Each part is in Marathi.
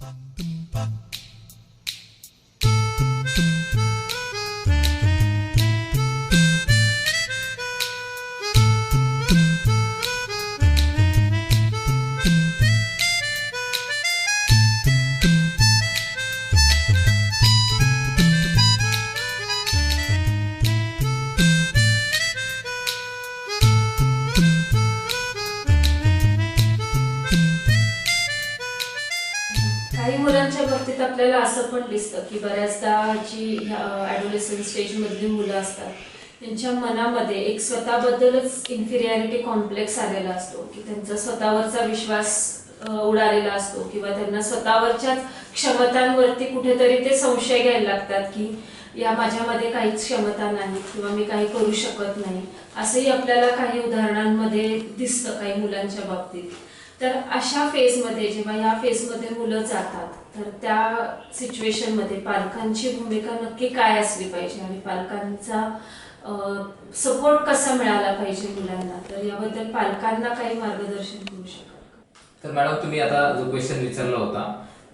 bum bum की बऱ्याचदा जी ॲडोलेसन स्टेजमधली मुलं असतात त्यांच्या मनामध्ये एक स्वतःबद्दलच इन्फिरियरिटी कॉम्प्लेक्स आलेला असतो की त्यांचा स्वतःवरचा विश्वास उडालेला असतो किंवा त्यांना स्वतःवरच्याच क्षमतांवरती कुठेतरी ते संशय घ्यायला लागतात की या माझ्यामध्ये काहीच क्षमता नाही किंवा मी काही करू शकत नाही. असंही आपल्याला काही उदाहरणांमध्ये दिसतं काही मुलांच्या बाबतीत. तर अशा फेजमध्ये जेव्हा या फेजमध्ये मुलं जातात तर त्या सिच्युएशनमध्ये पालकांची भूमिका नक्की काय असली पाहिजे आणि पालकांचा सपोर्ट कसा मिळाला पाहिजे मुलांना? तर याबद्दल पालकांना काही मार्गदर्शन करू शकाल तर मॅडम तुम्ही आता जो क्वेश्चन विचारला होता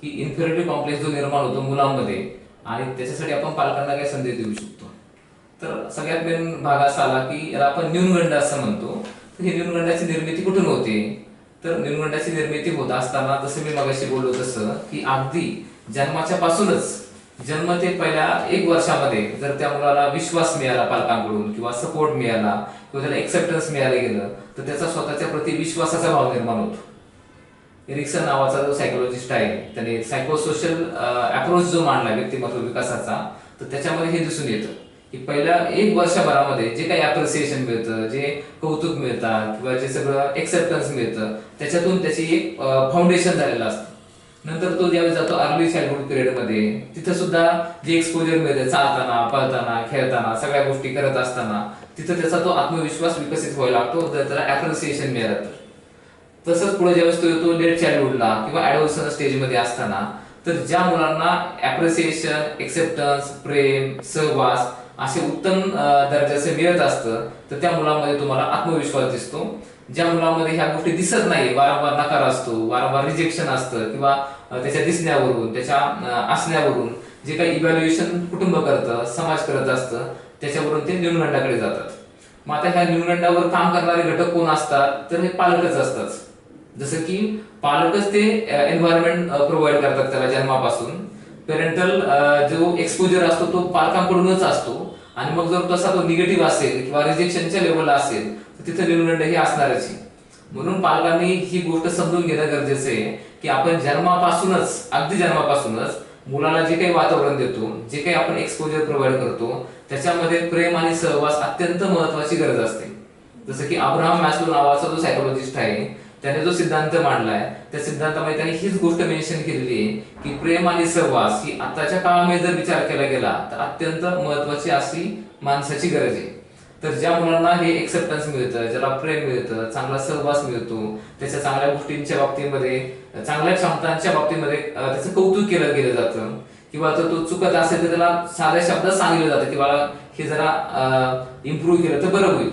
की इन्फेरिटी कॉम्प्लेक्स जो निर्माण होतो मुलांमध्ये आणि त्याच्यासाठी आपण पालकांना काही संदेश देऊ शकतो? तर सगळ्यात मेन भाग असा आला की याला आपण न्यूनगंड असं म्हणतो. तर ही न्यूनगंडाची निर्मिती कुठून होते? तर न्यूनगंडाची निर्मिती होत असताना जसं मी मगाशी बोललो तसं की अगदी जन्माच्या पासूनच जन्म ते पहिल्या एक वर्षामध्ये जर त्या मुलाला विश्वास मिळाला पालकांकडून किंवा सपोर्ट मिळाला किंवा त्याला एक्सेप्टन्स मिळालं गेलं तर त्याचा स्वतःच्या प्रति विश्वासाचा भाव निर्माण होतो. एरिक्सन नावाचा जो सायकोलॉजिस्ट आहे त्याने सायकोसोशल अप्रोच जो मांडला व्यक्तिमत्व विकासाचा तर त्याच्यामध्ये हे दिसून येतं. की पहिल्या एक वर्षभरामध्ये जे काही अप्रिसिएशन मिळतं जे कौतुक मिळतात किंवा जे सगळं एक्सेप्टन्स मिळतं त्याच्यातून त्याची एक फाउंडेशन झालेलं असतं. नंतर तो ज्यावेळी जातो अर्ली चाइल्डहुड पिरियडमध्ये तिथं सुद्धा जे एक्सपोजर मिळतं चालताना पळताना खेळताना सगळ्या गोष्टी करत असताना तिथं त्याचा तो आत्मविश्वास विकसित व्हायला लागतो जर त्याला अप्रिसिएशन मिळालं तर तसंच पुढे ज्यावेळेस तो येतो लेट चाइल्डहुडला किंवा ऍडोल्सन स्टेजमध्ये असताना तर ज्या मुलांना अप्रिसिएशन एक्सेप्टन्स प्रेम सहवास असे उत्तम अं, दर्जाचे मिळत असतं तर त्या मुलामध्ये तुम्हाला आत्मविश्वास दिसतो. ज्या मुलामध्ये ह्या गोष्टी दिसत नाही वारंवार नकार असतो वारंवार रिजेक्शन असतं किंवा त्याच्या दिसण्यावरून त्याच्या असण्यावरून जे काही इव्हॅल्युएशन कुटुंब करतं समाज करत असतं त्याच्यावरून ते न्यूनगंडाकडे जातात. मग आता ह्या न्यूनगंडावर काम करणारे घटक कोण असतात तर हे पालकच असतात. जसं की पालकच ते एन्व्हायरमेंट प्रोव्हाइड करतात त्याला जन्मापासून. पेरेंटल जो एक्सपोजर असतो तो पालकांकडूनच असतो. आणि मग जर तसा तो निगेटिव्ह असेल किंवा रिजेक्शनच्या लेवलला असेल तर तिथे न्यूनगंड हे असणारच म्हणून पालकांनी ही गोष्ट समजून घेणं गरजेचं आहे की आपण जन्मापासूनच अगदी जन्मापासूनच मुलाला जे काही वातावरण देतो जे काही आपण एक्सपोजर प्रोव्हाइड करतो त्याच्यामध्ये प्रेम आणि सहवास अत्यंत महत्वाची गरज असते. जसं की अब्राहम मॅस्लो नावाचा जो सायकोलॉजिस्ट आहे त्याने जो सिद्धांत मांडलाय त्या सिद्धांतामध्ये त्यांनी हीच गोष्ट मेन्शन केलेली आहे की प्रेम आणि सहवास ही आताच्या काळामध्ये जर विचार केला गेला तर अत्यंत महत्वाची अशी माणसाची गरज आहे. तर ज्या मुलांना हे एक्सेप्टन्स मिळतं ज्याला प्रेम मिळतं चांगला सहवास मिळतो त्याच्या चांगल्या गोष्टींच्या बाबतीमध्ये चांगल्या क्षमतांच्या बाबतीमध्ये त्याचं कौतुक केलं गेलं जातं किंवा जर तो चुकत असेल तर त्याला साध्या शब्दात सांगितलं जातं की बाळा हे जरा इम्प्रूव्ह केलं तर बरं होईल.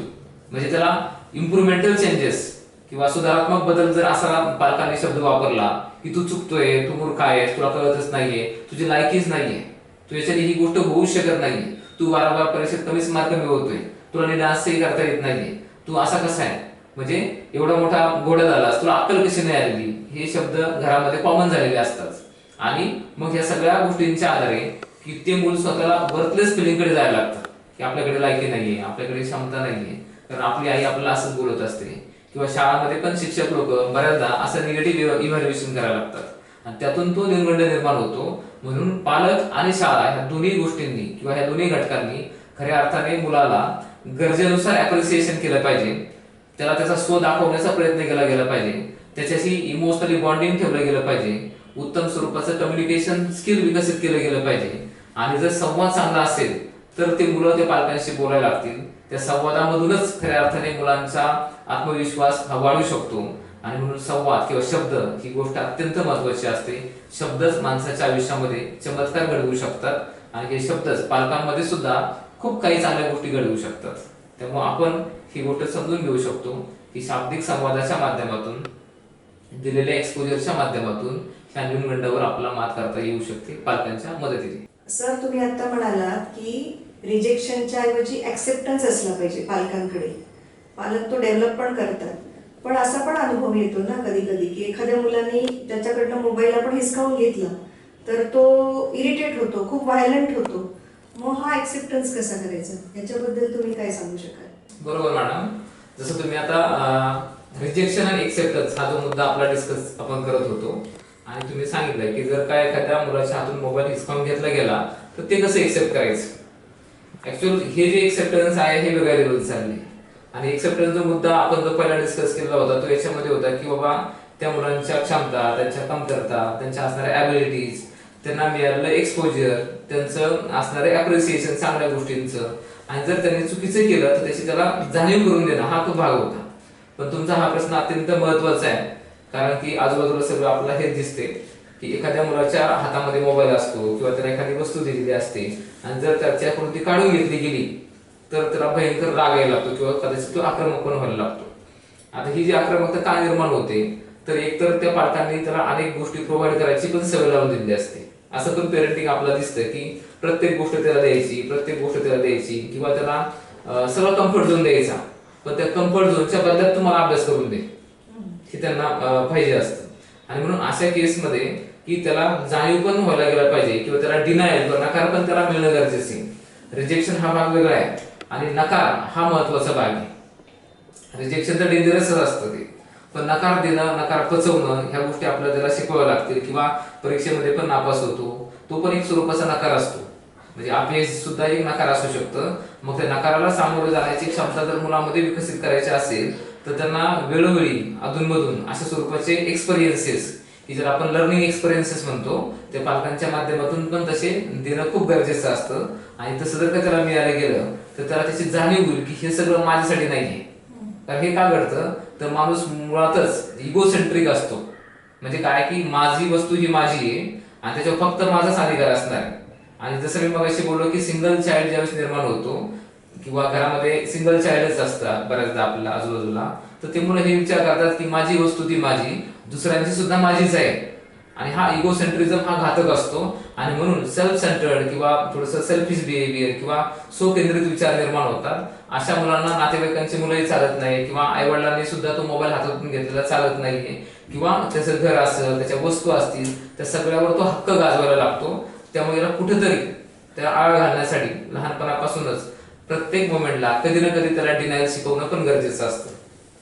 म्हणजे त्याला इम्प्रुव्हमेंटल चेंजेस किंवा सुधारात्मक बदल जर असा पालकांनी शब्द वापरला की तू चुकतोय तू मूर्ख आहेस तुला कळतच नाहीये तुझी लायकीच नाहीये तू ही गोष्ट होऊ शकत नाहीये तू वारंवार परीक्षेत कमीच मार्क मिळवतोय तुला डान्सही करता येत नाहीये तू असा कसा आहे? म्हणजे एवढा मोठा घोडा झालास तुला अक्कल कशी नाही आलेली? हे शब्द घरामध्ये कॉमन झालेले असतात. आणि मग या सगळ्या गोष्टींच्या आधारे की ते मूल स्वतःला वर्थलेस फिलिंगकडे जायला लागतं की आपल्याकडे लायकी नाहीये आपल्याकडे क्षमता नाहीये कारण आपली आई आपल्याला असंच बोलत असते. किंवा शाळामध्ये पण शिक्षक लोक बऱ्याचदा असं निगेटिव्ह इव्हॅल्युएशन करायला लागतात. आणि त्यातून तो निर्गंड निर्माण होतो. म्हणून पालक आणि शाळा ह्या दोन्ही गोष्टींनी किंवा ह्या दोन्ही घटकांनी खऱ्या अर्थाने मुलाला गरजेनुसार अप्रिसिएशन केलं पाहिजे. त्याला त्याचा स्व दाखवण्याचा प्रयत्न केला गेला पाहिजे. त्याच्याशी इमोशनली बॉन्डिंग ठेवलं गेलं पाहिजे. उत्तम स्वरूपाचं कम्युनिकेशन स्किल विकसित केलं गेलं पाहिजे. आणि जर संवाद चांगला असेल तर ते मुलं ते पालकांशी बोलायला लागतील. त्या संवादामधूनच खऱ्या अर्थाने मुलांचा आत्मविश्वास हा वाढू शकतो. आणि म्हणून संवाद किंवा शब्द ही गोष्ट अत्यंत महत्वाची असते. शब्दच माणसाच्या आयुष्यामध्ये चमत्कार घडवू शकतात. आणि हे शब्दच पालकांमध्ये सुद्धा खूप काही चांगल्या गोष्टी घडवू शकतात. त्यामुळे आपण ही गोष्ट समजून घेऊ शकतो. की शाब्दिक संवादाच्या माध्यमातून दिलेल्या एक्सपोजरच्या माध्यमातून ह्या न्यूनगंडावर आपला मात करता येऊ शकते पालकांच्या मदतीने. सर तुम्ही आता म्हणालात की रिजेक्शनच्या ऐवजी ऍक्सेप्टन्स असला पाहिजे पालकांकडे. पालक तो डेव्हलप पण करतात. पण असा पण अनुभव येतो ना कधी कधी की एखाद्या मुलांनी त्याच्याकडनं मोबाईल आपण हिसकावून घेतला तर तो इरिटेट होतो खूप व्हायलंट होतो. मग हा ऍक्सेप्टन्स कसा करायचा? याच्याबद्दल तुम्ही काय सांगू शकाल? बरोबर मॅडम जसं तुम्ही आता रिजेक्शन आणि एक्सेप्टन्स हा जो मुद्दा आपला डिस्कस आपण करत होतो आणि तुम्ही सांगितलं की जर काय एखाद्या मुलाच्या हातून मोबाईल हिसकावून घेतला गेला तर ते कसं एक्सेप्ट करायचं? ऍक्च्युअल हे जे एक्सेप्टन्स आहे हे वेगळ्या लेवल चालले आणि एक्सेप्टन्सचा मुद्दा आपण जो पहिला डिस्कस केलेला होता तो याच्यामध्ये होता की बाबा त्या मुलांच्या क्षमता त्यांच्या कमतरता त्यांच्या असणाऱ्या ॲबिलिटीज त्यांना मिळालेलं एक्सपोजर त्यांचं असणारे अप्रिसिएशन चांगल्या गोष्टींचं. आणि जर त्यांनी चुकीचं केलं तर त्याची त्याला जाणीव करून देणं हा तो भाग होता. पण तुमचा हा प्रश्न अत्यंत महत्त्वाचा आहे. कारण की आजूबाजूला सगळं आपल्याला हेच दिसते की एखाद्या मुलाच्या हातामध्ये मोबाईल असतो किंवा त्याला एखादी वस्तू दिलेली असते आणि जर त्याच्याकडून ती काढून घेतली गेली तर त्याला भयंकर राग यायला लागतो किंवा कदाचित तो आक्रमक पण व्हायला लागतो. आता ही जी आक्रमकता का निर्माण होते तर एकतर त्या पालकांनी त्याला अनेक गोष्टी प्रोव्हाइड करायची पण सवय लावून दिलेली असते. असं पण पेरेंटिंग आपल्याला दिसतं की प्रत्येक गोष्ट त्याला द्यायची प्रत्येक गोष्ट त्याला द्यायची किंवा त्याला सगळं कम्फर्ट झोन द्यायचा. पण त्या कम्फर्ट झोनच्या बदल्यात तुम्हाला अभ्यास करून दे. हे त्यांना पाहिजे असतं. आणि म्हणून अशा केसमध्ये की त्याला जाणीव पण व्हायला गेला पाहिजे किंवा त्याला डिनायल किंवा नकार पण त्याला मिळणं गरजेचं आहे. रिजेक्शन हा भाग वेगळा आहे. आणि नकार हा महत्त्वाचा भाग आहे. रिजेक्शन तर डेंजरसच असतं ते. पण नकार देणं नकार पचवणं ह्या गोष्टी आपल्याला त्याला शिकवाव्या लागतील किंवा परीक्षेमध्ये पण नापास होतो. तो पण एक स्वरूपाचा नकार असतो. म्हणजे अपयश सुद्धा एक नकार असू शकतं. मग त्या नकाराला सामोरे जाण्याची क्षमता जर मुलामध्ये विकसित करायची असेल तर त्यांना वेळोवेळी अधूनमधून अशा स्वरूपाचे एक्सपिरियन्सेस की जर आपण लर्निंग एक्सपिरियन्सेस म्हणतो ते पालकांच्या माध्यमातून पण तसे देणं खूप गरजेचं असतं. आणि तसं जर का त्याला मिळालं गेलं तर त्याला त्याची जाणीव होईल की हे सगळं माझ्यासाठी नाहीये. कारण हे का घडतं? तर माणूस मुळातच इगोसेंट्रिक असतो. म्हणजे काय की माझी वस्तू ही माझी आहे आणि त्याच्यावर फक्त माझाच अधिकार असणार आणि जसं मी मग बोललो की सिंगल चाइल्ड ज्यावेळेस निर्माण होतो किंवा घरामध्ये सिंगल चाइल्डच असतात बऱ्याचदा आपल्या आजूबाजूला. तर ते मुलं हे विचार करतात की माझी वस्तू ती माझी दुसऱ्यांची सुद्धा माझीच आहे. आणि हा इगोसेंट्रिझम हा घातक असतो. आणि म्हणून सेल्फ सेंटर्ड किंवा थोडस सेल्फिश बिहेवियर किंवा सो केंद्रित विचार निर्माण होतात. अशा मुलांना नातेवाईकांची मुलंही चालत नाही किंवा आई वडिलांनी सुद्धा तो मोबाईल हातातून घेतलेला चालत नाहीये. किंवा त्याचं घर असेल त्याच्या वस्तू असतील त्या सगळ्यावर तो हक्क गाजवायला लागतो. त्यामुळे याला कुठेतरी त्याला आळ घालण्यासाठी लहानपणापासूनच प्रत्येक मोमेंटला कधी ना कधी त्याला डिनायल शिकवणं पण गरजेचं असतं.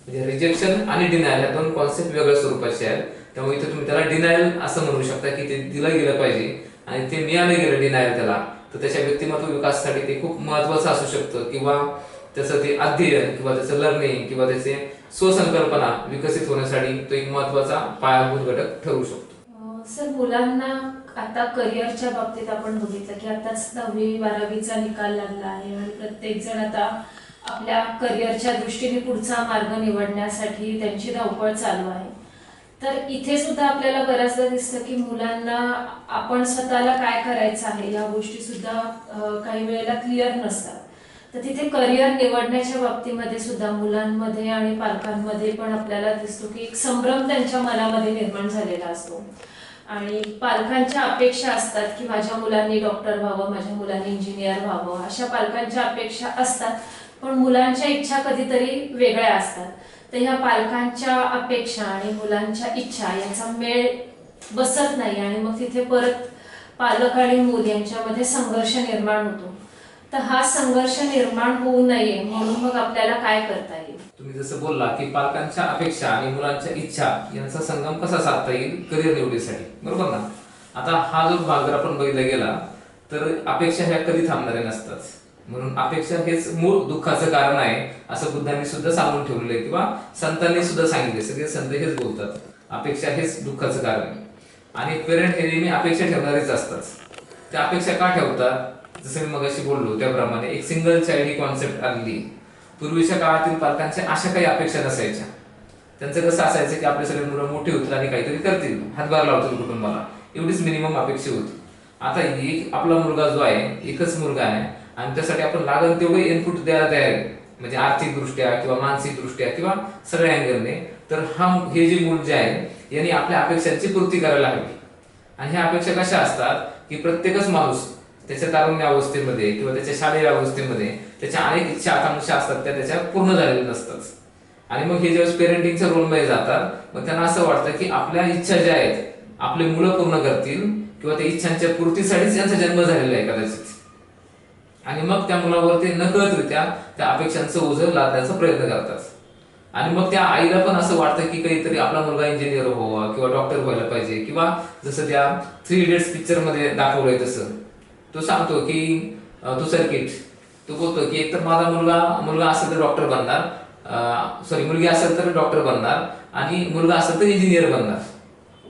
म्हणजे रिजेक्शन आणि डिनायल ह्या दोन कॉन्सेप्ट वेगळ्या स्वरूपाचे आहेत. त्यामुळे इथे तुम्ही त्याला डिनायल असं म्हणू शकता की ते दिलं गेलं पाहिजे आणि ते मिळालं गेलं डिनायल त्याला तर त्याच्या व्यक्तिमत्व विकासासाठी ते खूप महत्वाचं असू शकतं. किंवा त्याचं ते अध्ययन किंवा त्याचं लर्निंग किंवा त्याचे स्वसंकल्पना विकसित होण्यासाठी तो एक महत्त्वाचा पायाभूत घटक ठरू शकतो. सर मुलांना आता करिअरच्या बाबतीत आपण बघितलं की आताच दहावी बारावीचा निकाल लागला आहे आणि प्रत्येक जण आता आपल्या करिअरच्या दृष्टीने पुढचा मार्ग निवडण्यासाठी त्यांची धावपळ चालू आहे. तर इथे सुद्धा आपल्याला बऱ्याचदा दिसतं की मुलांना आपण स्वतःला काय करायचं आहे या गोष्टी सुद्धा काही वेळेला क्लिअर नसतात. तर तिथे करिअर निवडण्याच्या बाबतीमध्ये सुद्धा मुलांमध्ये आणि पालकांमध्ये पण आपल्याला दिसतो की एक संभ्रम त्यांच्या मनामध्ये निर्माण झालेला असतो. आणि पालकांच्या अपेक्षा असतात की माझ्या मुलांनी डॉक्टर व्हावं माझ्या मुलांनी इंजिनियर व्हावं अशा पालकांच्या अपेक्षा असतात. पण मुलांच्या इच्छा कधीतरी वेगळ्या असतात. तर ह्या पालकांच्या अपेक्षा आणि मुलांच्या इच्छा यांचा मेळ बसत नाही आणि मग तिथे परत पालक आणि मूल यांच्यामध्ये संघर्ष निर्माण होतो. तर हा संघर्ष निर्माण होऊ नये म्हणून मग आपल्याला काय करता येईल? तुम्ही जसं बोलला की पालकांच्या अपेक्षा आणि मुलांच्या इच्छा यांचा संगम कसा साधता येईल? करिअर निवडीसाठी. बरोबर ना? आता हा जो भाग जर आपण बघितला गेला तर अपेक्षा ह्या कधी थांबणाऱ्या नसतात. म्हणून अपेक्षा हेच मूळ दुःखाचं कारण आहे असं बुद्धांनी सुद्धा सांगून ठेवलेलं आहे किंवा संतांनी सुद्धा सांगितले सगळे संत हेच बोलतात. अपेक्षा हेच दुःखाचं कारण आहे. आणि पेरेंट हे नेहमी अपेक्षा ठेवणारेच असतात. त्या अपेक्षा का ठेवतात? जसं मी मगाशी बोललो त्याप्रमाणे एक सिंगल चाइल्ड ही कॉन्सेप्ट आणली. पूर्वीच्या काळातील पालकांच्या अशा काही अपेक्षा नसायच्या. त्यांचं कसं असायचं की आपले सगळे मुलं मोठे होतील आणि काहीतरी करतील. हातभार लावतील कुटुंबाला. एवढीच मिनिमम अपेक्षा होती. आता एक आपला मुलगा जो आहे एकच मुलगा आहे आणि त्यासाठी आपण लागेल तेवढे इनपुट द्यायला तयार आहे. म्हणजे आर्थिक दृष्ट्या किंवा मानसिक दृष्ट्या किंवा सगळ्या अँगलने तर हा हे जे मूल जे आहे यांनी आपल्या अपेक्षांची पूर्ती करायला हवी. आणि ह्या अपेक्षा कशा असतात की प्रत्येकच माणूस त्याच्या तारुण्य अवस्थेमध्ये किंवा त्याच्या शालेय अवस्थेमध्ये त्याच्या अनेक इच्छा आकांक्षा असतात त्या त्याच्या पूर्ण झालेल्या नसतात. आणि मग हे ज्यावेळेस पेरेंटिंगच्या रोलमध्ये जातात मग त्यांना असं वाटतं की आपल्या इच्छा ज्या आहेत आपले मुलं पूर्ण करतील किंवा त्या इच्छांच्या पूर्तीसाठीच त्यांचा जन्म झालेला आहे कदाचित. आणि मग त्या मुलावरती नकळतरित्या त्या अपेक्षांचं ओझं लादण्याचा प्रयत्न करतात. आणि मग त्या आईला पण असं वाटतं की काहीतरी आपला मुलगा इंजिनियर व्हावा किंवा डॉक्टर व्हायला पाहिजे किंवा जसं त्या थ्री इडियट्स पिक्चरमध्ये दाखवलंय तसं. तो सांगतो की अं, तो सर्किट तो बोलतो की एकतर माझा मुलगा मुलगा असेल तर डॉक्टर बनणार सॉरी मुलगी असेल तर डॉक्टर बनणार आणि मुलगा असेल तर इंजिनियर बनणार.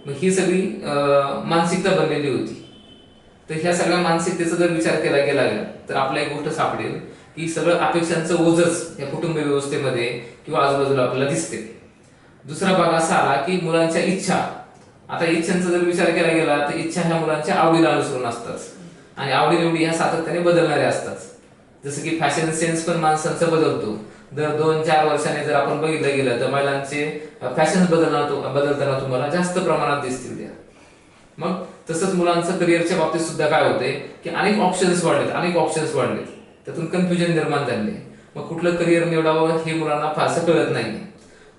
मग ही सगळी मानसिकता बनलेली होती. तर ह्या सगळ्या मानसिकतेचा जर विचार केला गेला तर आपल्याला एक गोष्ट सापडेल की सगळं अपेक्षांचं ओझच या कुटुंब व्यवस्थेमध्ये किंवा आजूबाजूला आपल्याला दिसते. दुसरा भाग असा आला की मुलांच्या इच्छा. आता इच्छांचा जर विचार केला गेला तर इच्छा ह्या मुलांच्या आवडीला अनुसरून असतात. आणि आवडीनिवडी ह्या सातत्याने बदलणाऱ्या असतात. जसं की फॅशन सेन्स पण माणसांचा बदलतो. दर दोन चार वर्षाने जर आपण बघितलं गेलं तर महिलांचे फॅशन बदलणार बदलताना तुम्हाला जास्त प्रमाणात दिसतील त्या. मग तसंच मुलांचं करिअरच्या बाबतीत सुद्धा काय होते की अनेक ऑप्शन्स वाढलेत अनेक ऑप्शन्स वाढलेत. त्यातून कन्फ्युजन निर्माण झाले मग कुठलं करिअर निवडावं हे मुलांना फारसं कळत नाही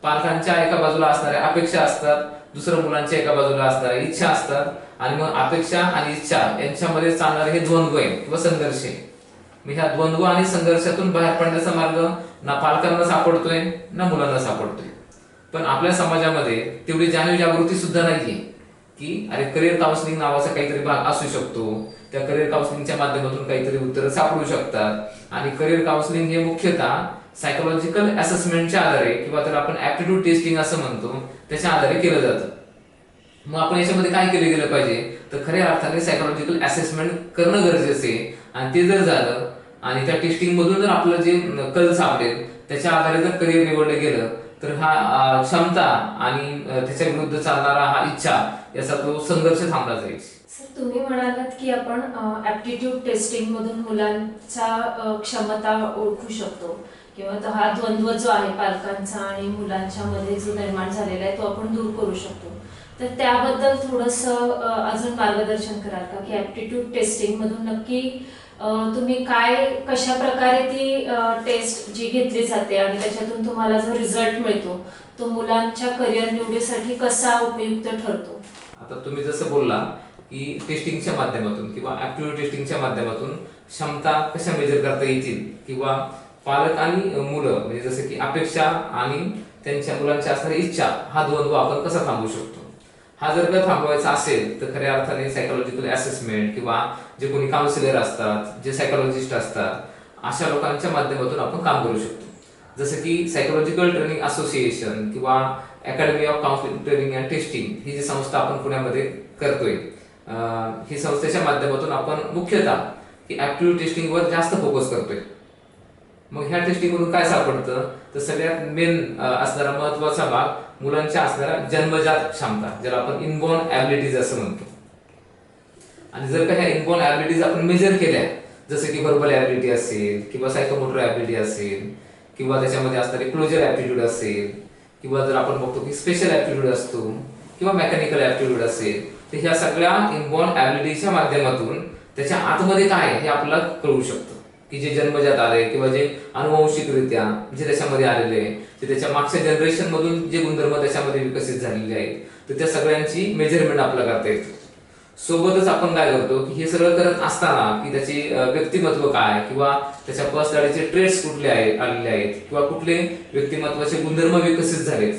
पालकांच्या एका बाजूला असणाऱ्या अपेक्षा असतात दुसऱ्या मुलांच्या एका बाजूला असणाऱ्या इच्छा असतात. आणि मग अपेक्षा आणि इच्छा यांच्यामध्ये चालणारे हे द्वंद्व आहे किंवा संघर्ष आहे. मग ह्या द्वंद्व आणि संघर्षातून बाहेर पडण्याचा मार्ग ना पालकांना सापडतोय ना मुलांना सापडतोय. पण आपल्या समाजामध्ये तेवढी जाणीव जागृती सुद्धा नाहीये की अरे करिअर काउन्सिलिंग नावाचा काहीतरी भाग असू शकतो. त्या करिअर काउन्सिलिंगच्या माध्यमातून काहीतरी उत्तरं सापडू शकतात. आणि करिअर काउन्सिलिंग हे मुख्यतः सायकोलॉजिकल असेसमेंटच्या आधारे किंवा त्याला आपण ऍप्टिट्यूड टेस्टिंग असं म्हणतो त्याच्या आधारे केलं जातं. मग आपण याच्यामध्ये काय केलं गेलं पाहिजे? तर खऱ्या अर्थाने सायकोलॉजिकल असेसमेंट करणं गरजेचं आहे. आणि ते जर झालं आणि त्या टेस्टिंग मधून जर आपलं जे कल सापडेल त्याच्या आधारे जर करिअर निवडलं गेलं तर हा क्षमता आणि त्याच्या विरुद्ध चालणारा हा इच्छा याचा तो संघर्ष थांबला जाईल. सर तुम्ही म्हणालात की आपण ऍप्टिट्यूड टेस्टिंग मधून मुलांचा क्षमता ओळखू शकतो. किंवा तो हा द्वंद्व जो आहे पालकांचा आणि मुलांच्या मध्ये जो निर्माण झालेला आहे तो आपण दूर करू शकतो. तर त्याबद्दल थोडस अजून मार्गदर्शन कराल का? की ऍप्टिट्यूड टेस्टिंग मधून नक्की तुम्ही काय कशा प्रकारे ती टेस्ट जी घेतली जाते आणि त्याच्यातून तुम्हाला जो रिझल्ट मिळतो तो मुलांच्या करिअर निवडीसाठी कसा उपयुक्त ठरतो? आता तुम्ही जसं बोलला की टेस्टिंगच्या माध्यमातून किंवा ऍप्टिट्यूड टेस्टिंगच्या माध्यमातून क्षमता कशा मेजर करता येतील किंवा पालक आणि मुलं म्हणजे जसं की अपेक्षा आणि त्यांच्या मुलांच्या असणारी इच्छा हा दोन आपण कसा थांबवू शकतो? हा जर का थांबवायचा असेल तर खऱ्या अर्थाने सायकोलॉजिकल असेसमेंट किंवा जे कोणी काउन्सिलर असतात जे सायकोलॉजिस्ट असतात अशा लोकांच्या माध्यमातून आपण काम करू शकतो. जसं की सायकोलॉजिकल ट्रेनिंग असोसिएशन किंवा academy of counselling training and testing ही जी संस्था आपण पुण्यामध्ये करतोय ही संस्थेच्या माध्यमातून आपण मुख्यतः की ॲप्टिट्यूड टेस्टिंगवर जास्त फोकस करतोय. मग ह्या टेस्टिंगमधून काय सापडतं? तर सगळ्यात मेन असणारा महत्त्वाचा भाग मुलांच्या असणाऱ्या जन्मजात क्षमता ज्याला आपण इनबॉर्न ऍबिलिटीज असं म्हणतो. आणि जर का ह्या इनबॉर्न ऍबिलिटीज आपण मेजर केल्या जसं की व्हर्बल ऍबिलिटी असेल किंवा सायकोमोटर ऍबिलिटी असेल किंवा त्याच्यामध्ये असणारे क्लोजर ऍप्टिट्यूड असेल किंवा जर आपण बघतो की स्पेशल ऍप्टिट्यूड असतो किंवा मेकॅनिकल ऍप्टिट्यूड असेल तर ह्या सगळ्या इनबॉर्न ऍबिलिटीच्या माध्यमातून त्याच्या आतमध्ये काय आहे हे आपल्याला कळू शकतं. की जे जन्मजात आले किंवा जे अनुवंशिकरित्या जे त्याच्यामध्ये आलेले आहे ते त्याच्या मागच्या जनरेशन मधून जे गुणधर्म त्याच्यामध्ये विकसित झालेले आहेत तर त्या सगळ्यांची मेजरमेंट आपल्याला करता येतं. सोबतच आपण काय करतो की हे सगळं करत असताना की त्याचे व्यक्तिमत्व काय किंवा त्याच्या पर्सनॅलिटीचे ट्रेड्स कुठले आहेत आलेले आहेत किंवा कुठले व्यक्तिमत्वाचे गुणधर्म विकसित झालेत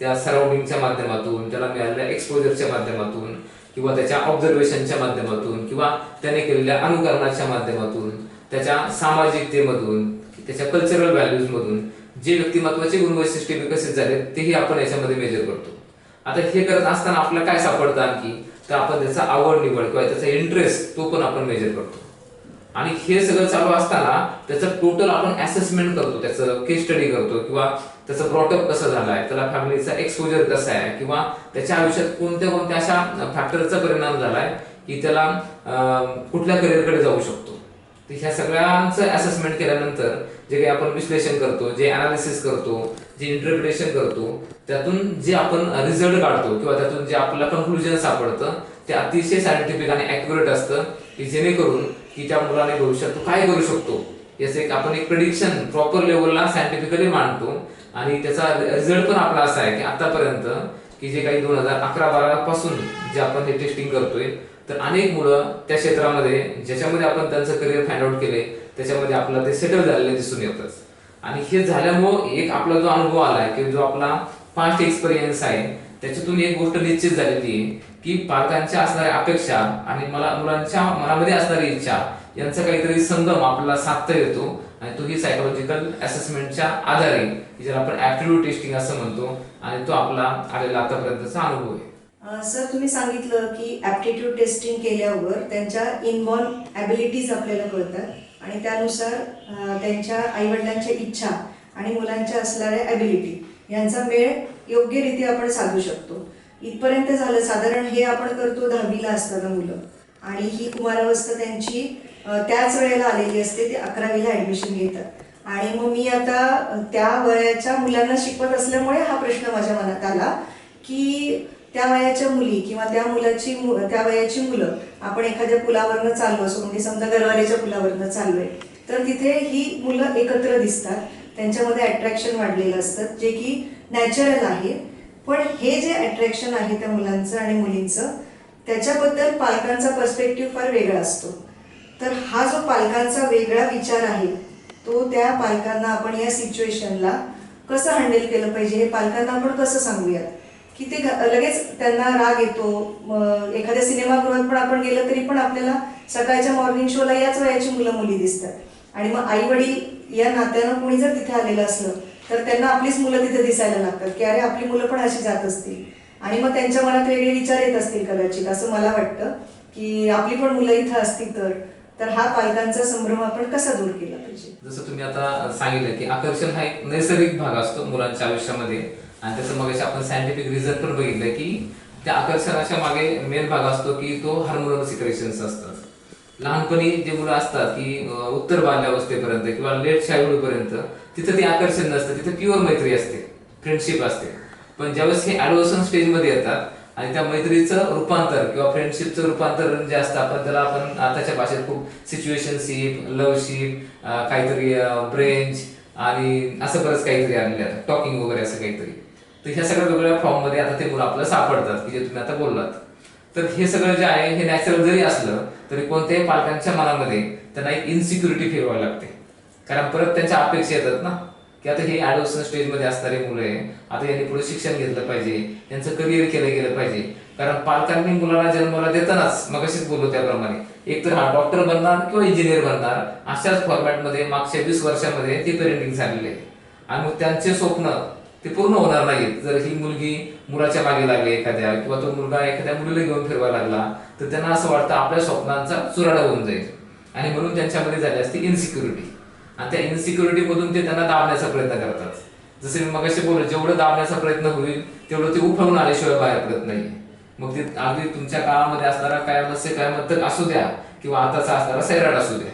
त्या सराउंडिंगच्या माध्यमातून त्याला मिळालेल्या एक्सपोजरच्या माध्यमातून किंवा त्याच्या ऑब्झर्वेशनच्या माध्यमातून किंवा त्याने केलेल्या अनुकरणाच्या माध्यमातून त्याच्या सामाजिकतेमधून त्याच्या कल्चरल व्हॅल्यूज मधून जे व्यक्तिमत्वाचे गुणवैशिष्ट्ये विकसित झाले तेही आपण याच्यामध्ये मेजर करतो. आता हे करत असताना आपल्याला काय सापडतं आणखी? तर आपण त्याचा आवड निवड किंवा त्याचा इंटरेस्ट तो पण आपण मेजर करतो. आणि हे सगळं चालू असताना त्याचं टोटल आपण असेसमेंट करतो त्याचं केस स्टडी करतो किंवा त्याचं ब्रॉटअप कसं झालाय त्याला फॅमिलीचा एक्सपोजर कसा आहे किंवा त्याच्या आयुष्यात कोणत्या कोणत्या अशा फॅक्टरचा परिणाम झालाय की त्याला कुठल्या करिअरकडे जाऊ शकतो. तर ह्या सगळ्यांचं असेसमेंट केल्यानंतर जे काही आपण विश्लेषण करतो जे अनालिसिस करतो जे इंटरप्रिटेशन करतो त्यातून जे आपण रिझल्ट काढतो किंवा त्यातून जे आपलं कन्क्लुजन सापडतं ते अतिशय सायंटिफिक आणि ॲक्युरेट असतं की जेणेकरून की त्या मुलाने भविष्यात तो काय करू शकतो. याचं एक आपण एक प्रिडिक्शन प्रॉपर लेवलला सायंटिफिकली मांडतो आणि त्याचा रिझल्ट पण आपला असा आहे की आतापर्यंत की जे काही दोन हजार अकरा बारा पासून जे आपण हे टेस्टिंग करतोय तर अनेक मुलं त्या क्षेत्रामध्ये ज्याच्यामध्ये आपण त्यांचं करिअर फाइंड आउट केले त्याच्यामध्ये आपला ते सेटल झालेले दिसून येतच. आणि हे झाल्यामुळं एक आपला जो अनुभव आलाय की जो आपला पास्ट एक्सपिरियन्स आहे त्याच्यातून एक गोष्ट निश्चित झालेली आहे की पालकांच्या असणाऱ्या अपेक्षा आणि मला मुलांच्या मनामध्ये असणारी इच्छा यांचा काहीतरी संगम आपल्याला साधता येतो आणि तो ही सायकोलॉजिकल असेसमेंटच्या आधारे ज्याला आपण ऍप्टिट्यूड टेस्टिंग असं म्हणतो आणि तो आपला आलेला आतापर्यंतचा अनुभव आहे. सर तुम्ही सांगितलं की ॲप्टिट्यूड टेस्टिंग केल्यावर त्यांच्या इनबॉर्न ॲबिलिटीज आपल्याला कळतात आणि त्यानुसार त्यांच्या आईवडिलांच्या इच्छा आणि मुलांच्या असणाऱ्या ॲबिलिटी यांचा मेळ योग्यरीत्या आपण साधू शकतो. इथपर्यंत झालं साधारण हे आपण करतो दहावीला असताना मुलं. आणि ही कुमारावस्था त्यांची त्याच वेळेला आलेली असते ते अकरावीला ॲडमिशन घेतात. आणि मग मी आता त्या वयाच्या मुलांना शिकवत असल्यामुळे हा प्रश्न माझ्या मनात आला की त्या वयाच्या मुली किंवा त्या मुलाची त्या वयाची मुलं आपण एखाद्या पुलावरनं चाललो असो म्हणजे समजा गरवारेच्या पुलावरनं चाललोय तर तिथे ही मुलं एकत्र दिसतात. त्यांच्यामध्ये अट्रॅक्शन वाढलेलं असतं जे की नॅचरल आहे. पण हे जे अट्रॅक्शन आहे त्या मुलांचं आणि मुलींचं त्याच्याबद्दल पालकांचा पर्स्पेक्टिव्ह फार वेगळा असतो. तर हा जो पालकांचा वेगळा विचार आहे तो त्या पालकांना आपण या सिच्युएशनला कसं हँडल केलं पाहिजे हे पालकांना आपण कसं सांगूयात? की ते लगेच त्यांना राग येतो. एखाद्या सिनेमागृहात पण आपण गेलं तरी पण आपल्याला सकाळच्या मॉर्निंग शोला याच वयाची मुलं मुली दिसतात. आणि मग आई वडील या नात्यानं कोणी जर तिथे आलेलं असलं तर त्यांना आपलीच मुलं तिथे दिसायला लागतात की अरे आपली मुलं पण अशी जात असतील. आणि मग त्यांच्या मनात वेगळे विचार येत असतील कदाचित. असं मला वाटतं की आपली पण मुलं इथं असतील तर. तर हा पालकांचा संभ्रम आपण कसा दूर केला पाहिजे? जसं तुम्ही आता सांगितलं की आकर्षण हा एक नैसर्गिक भाग असतो मुलांच्या आयुष्यामध्ये. आणि त्याचं मग आपण सायंटिफिक रिझन पण बघितलं की त्या आकर्षणाच्या मागे मेन भाग असतो की तो हार्मोनल सिक्रेशन्स असतात. लहानपणी जे मुलं असतात की उत्तर बाल्यावस्थेपर्यंत किंवा लेट चाइल्डहुड पर्यंत तिथं ते आकर्षण नसतं. तिथं प्युअर मैत्री असते. फ्रेंडशिप असते. पण ज्यावेळेस हे ऍडव्हर्सन स्टेजमध्ये येतात आणि त्या मैत्रीचं रूपांतर किंवा फ्रेंडशिपचं रूपांतर जे असतं आपण त्याला आपण आताच्या भाषेत खूप सिच्युएशनशिप लवशिप काहीतरी ब्रेंच आणि असं बरंच काहीतरी आणलं टॉकिंग वगैरे असं काहीतरी. तर ह्या सगळ्या वेगवेगळ्या फॉर्ममध्ये आता ते मुलं आपल्याला सापडतात की जे तुम्ही आता बोललात. तर हे सगळं जे आहे हे नॅचरल जरी असलं तरी कोणत्याही पालकांच्या मनामध्ये त्यांना एक इन्सिक्युरिटी फिरवावी लागते. कारण परत त्यांच्या अपेक्षा येतात ना की आता हे ऍडोसन स्टेजमध्ये असणारे मुलं आहे आता यांनी पुढे शिक्षण घेतलं पाहिजे यांचं करिअर केलं गेलं पाहिजे. कारण पालकांनी मुलाला जन्माला देतानाच मग बोललो त्याप्रमाणे एक तर हा डॉक्टर बनणार किंवा इंजिनियर बनणार अशाच फॉर्मॅटमध्ये मागच्या वीस वर्षामध्ये ते पेरेंटिंग झालेले आहे. आणि मग त्यांचे स्वप्न ते पूर्ण होणार नाहीत. जर ही मुलगी मुलाच्या मागे लागली एखाद्या किंवा तो मुलगा एखाद्या मुलीला घेऊन फिरवायला लागला तर त्यांना असं वाटतं आपल्या स्वप्नांचा चुराडा होऊन जाईल. आणि म्हणून त्यांच्यामध्ये झाली असते इन्सिक्युरिटी आणि त्या इन्सिक्युरिटी मधून ते त्यांना दाबण्याचा प्रयत्न करतात. जसे मी मगाशी बोललो जेवढं दाबण्याचा प्रयत्न होईल तेवढं ते उफळून आल्याशिवाय बाहेर पडत नाही मग ते अगदी तुमच्या काळामध्ये असणारा काय मत्स्य काय मत असू द्या किंवा आताचा असणारा सैराट असू द्या.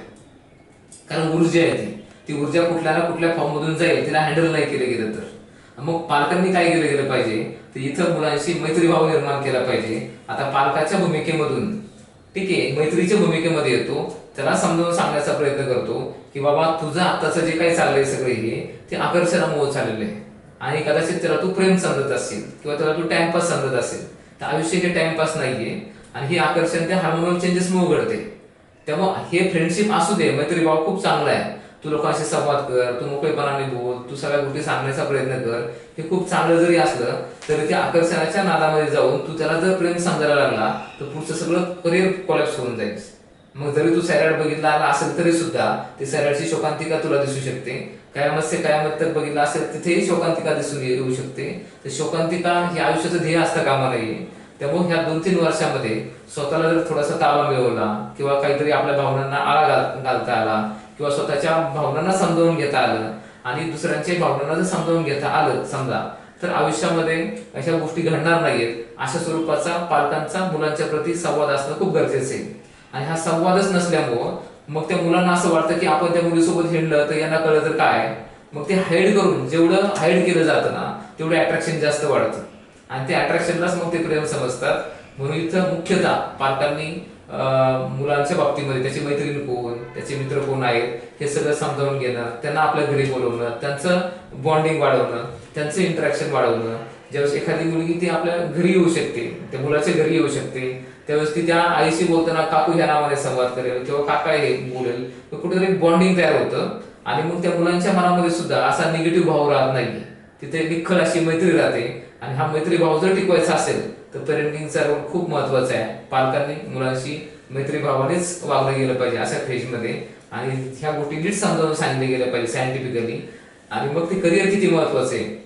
कारण ऊर्जा आहे ती. ती ऊर्जा कुठल्या ना कुठल्या फॉर्म मधून जाईल तिला हँडल नाही केलं गेलं तर. मग पालकांनी काय केलं गेलं पाहिजे? तर इथं मुलांशी मैत्रीभाव निर्माण केला पाहिजे. आता पालकाच्या भूमिकेमधून ठीक आहे मैत्रीच्या भूमिकेमध्ये येतो. त्याला समजावून सांगण्याचा प्रयत्न करतो की बाबा तुझं आताचं जे काही चाललंय सगळे हे ते आकर्षणामुळे चाललेलं आहे. आणि कदाचित त्याला तू प्रेम समजत असेल किंवा त्याला तू टाइमपास समजत असेल. तर आयुष्य हे टाइमपास नाहीये आणि हे आकर्षण त्या हार्मोनल चेंजेसमुळे घडते त्यामुळे हे फ्रेंडशिप असू दे मैत्रीभाव खूप चांगला आहे. तू लोकांशी संवाद कर तू मोकळेपणाने बोल तू सगळ्या गोष्टी सांगण्याचा प्रयत्न कर. हे खूप चांगलं जरी असलं तरी त्या आकर्षणाच्या नादामध्ये जाऊन तू त्याला जर प्रेम समजायला लागला तर पुढचं सगळं करिअर कोलॅप्स होऊन जाईल. मग जरी तू सॅरॅड बघितला आला असेल तरी सुद्धा ते सॅरॅडची शोकांतिका तुला दिसू शकते. कायमस्य कायमत तर बघितलं असेल तिथेही शोकांतिका दिसून येऊ शकते. तर शोकांतिका हे आयुष्याचं ध्येय असतं कामा नाहीये त्यामुळे ह्या दोन तीन वर्षामध्ये स्वतःला जर थोडासा ताबा मिळवला किंवा काहीतरी आपल्या भावनांना आळा घालता आला किंवा स्वतःच्या भावनांना समजावून घेता आलं आणि दुसऱ्यांच्या भावनांना जर समजावून घेता आलं समजा तर आयुष्यामध्ये अशा गोष्टी घडणार नाहीयेत. अशा स्वरूपाचा पालकांचा मुलांच्या प्रती संवाद असणं खूप गरजेचं आहे. आणि हा संवादच नसल्यामुळं मग त्या मुलांना असं वाटतं की आपण त्या मुलीसोबत हिंडलं तर यांना कळलं तर काय? मग ते हाईड करून जेवढं हाईड केलं जातं ना तेवढं अट्रॅक्शन जास्त वाढतं. आणि ते अट्रॅक्शनलाच मग ते प्रेम समजतात. म्हणून इथं मुख्यतः पालकांनी मुलांच्या बाबतीमध्ये त्याची मैत्रीण कोण त्याचे मित्र कोण आहेत हे सगळं समजावून घेणं त्यांना आपल्या घरी बोलवणं त्यांचं बॉन्डिंग वाढवणं त्यांचं इंटरॅक्शन वाढवणं. ज्यावेळेस एखादी मुलगी ती आपल्या घरी येऊ शकते त्या मुलाच्या घरी येऊ शकते त्यावेळेस ती त्या आईशी बोलताना काकू ह्या नावाने संवाद करेल किंवा काका हे बोलेल तर कुठेतरी बॉन्डिंग तयार होतं. आणि मग त्या मुलांच्या मनामध्ये सुद्धा असा निगेटिव्ह भाव राहत नाही तिथे निखळ अशी मैत्री राहते. आणि हा मैत्री भाव जर टिकवायचा असेल तर पेरेंटिंगचा रोल खूप महत्त्वाचा आहे. पालकांनी मुलांशी मैत्री भावानेच वागलं गेलं पाहिजे अशा फेजमध्ये आणि ह्या गोष्टी नीट समजावून सांगितल्या गेल्या पाहिजे सायंटिफिकली आणि मग ते करिअर किती महत्त्वाचे आहे.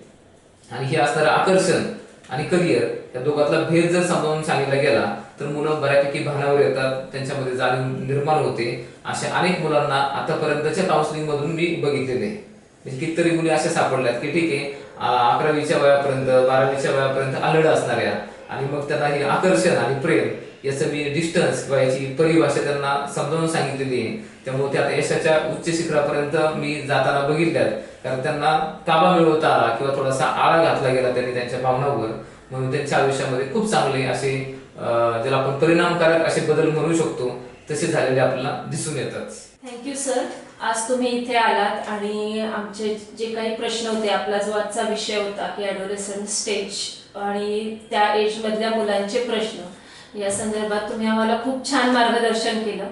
आणि हे असणारं आकर्षण आणि करिअर या दोघातला भेद जर समजावून सांगितला गेला तर मुलं बऱ्यापैकी भानावर येतात त्यांच्यामध्ये जाणीव निर्माण होते. अशा अनेक मुलांना आतापर्यंतच्या काउन्सिलिंग मधून मी बघितलेले म्हणजे कितीतरी मुली अशा सापडल्यात की ठीक आहे अकरावीच्या वयापर्यंत बारावीच्या वयापर्यंत अलर्ट असणाऱ्या आणि मग त्यांना हे आकर्षण आणि प्रेम याचं मी डिस्टन्स किंवा याची परिभाषा त्यांना समजावून सांगितलेली आहे. त्यामुळे त्या यशाच्या उच्च शिखरापर्यंत मी जाताना बघितल्यात. कारण त्यांना ताबा मिळवता आला किंवा थोडासा आळा घातला गेला त्यांनी त्यांच्या भावनावर. म्हणून त्यांच्या आयुष्यामध्ये खूप चांगले असे ज्याला आपण परिणामकारक असे बदल म्हणू शकतो तसे झालेले आपल्याला दिसून येतात. थँक्यू सर आज तुम्ही इथे आलात आणि आमचे जे काही प्रश्न होते आपला जो आजचा विषय होता की ॲडोलेसंट स्टेज आणि त्या एजमधल्या मुलांचे प्रश्न या संदर्भात तुम्ही आम्हाला खूप छान मार्गदर्शन केलं.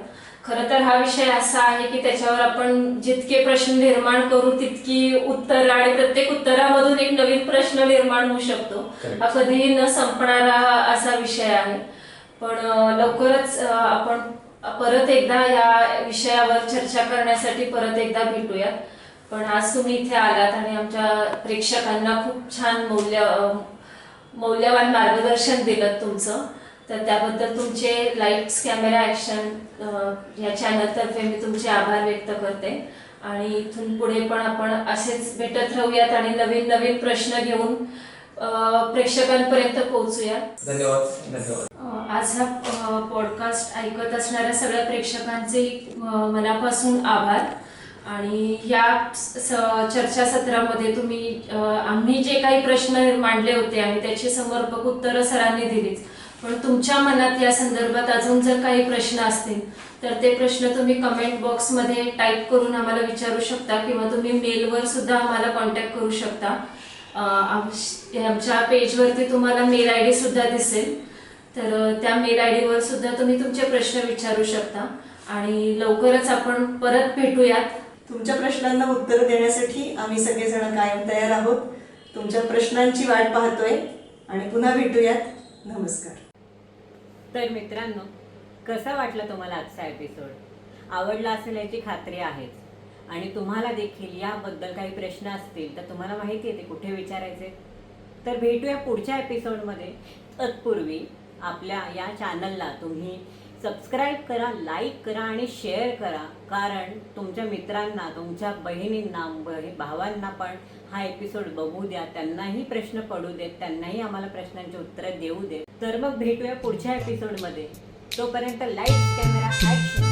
खरं तर हा विषय असा आहे की त्याच्यावर आपण जितके प्रश्न निर्माण करू तितकी उत्तर आणि प्रत्येक उत्तरामधून एक नवीन प्रश्न निर्माण होऊ शकतो. हा कधीही न संपणारा असा विषय आहे. पण लवकरच आपण परत एकदा या विषयावर चर्चा करण्यासाठी परत एकदा भेटूयात. पण आज तुम्ही इथे आलात आणि आमच्या प्रेक्षकांना खूप छान मौल्य मौल्यवान मार्गदर्शन दिलं तुमचं. तर त्याबद्दल तुमचे लाईट्स कॅमेरा ॲक्शन या चॅनलतर्फे मी तुमचे आभार व्यक्त करते. आणि इथून पुढे पण आपण असेच भेटत राहूयात आणि नवीन नवीन प्रश्न घेऊन प्रेक्षकांपर्यंत पोहोचूयात धन्यवाद धन्यवाद. आज हा पॉडकास्ट ऐकत असणाऱ्या सगळ्या प्रेक्षकांचे मनापासून आभार. आणि या स- स- चर्चासत्रामध्ये तुम्ही आम्ही जे काही प्रश्न मांडले होते आणि त्याची समर्पक उत्तरं सरांनी दिलीच पण तुमच्या मनात या संदर्भात अजून जर काही प्रश्न असतील तर ते प्रश्न तुम्ही कमेंट बॉक्समध्ये टाईप करून आम्हाला विचारू शकता किंवा तुम्ही मेलवर सुद्धा आम्हाला कॉन्टॅक्ट करू शकता. आमच्या पेजवरती तुम्हाला मेल आय डी सुद्धा दिसेल. तर त्या मेल आय डीवर सुद्धा तुम्ही तुमचे प्रश्न विचारू शकता. आणि लवकरच आपण परत भेटूयात. तुमच्या प्रश्नांना उत्तर देण्यासाठी आम्ही सगळेजण कायम तयार आहोत. तुमच्या प्रश्नांची वाट पाहतोय. आणि पुन्हा भेटूयात. नमस्कार. तर मित्रांनो कसा वाटला तुम्हाला आजचा एपिसोड आवडला असेल याची खात्री आहेच. आणि तुम्हाला देखील याबद्दल काही प्रश्न असतील तर तुम्हाला माहिती आहे ते कुठे विचारायचे? तर भेटूया पुढच्या एपिसोडमध्ये. तत्पूर्वी आपल्या या चॅनलला तुम्ही सबस्क्राईब करा लाईक करा आणि शेअर करा. कारण तुमच्या मित्रांना तुमच्या बहिणींना भावांना पण हा एपिसोड बघू द्या. त्यांनाही प्रश्न पडू देत त्यांनाही आम्हाला प्रश्नांची उत्तरं देऊ देत. तर मग भेटूया पुढच्या एपिसोडमध्ये. तोपर्यंत लाईक कॅमेरा ॲक्शन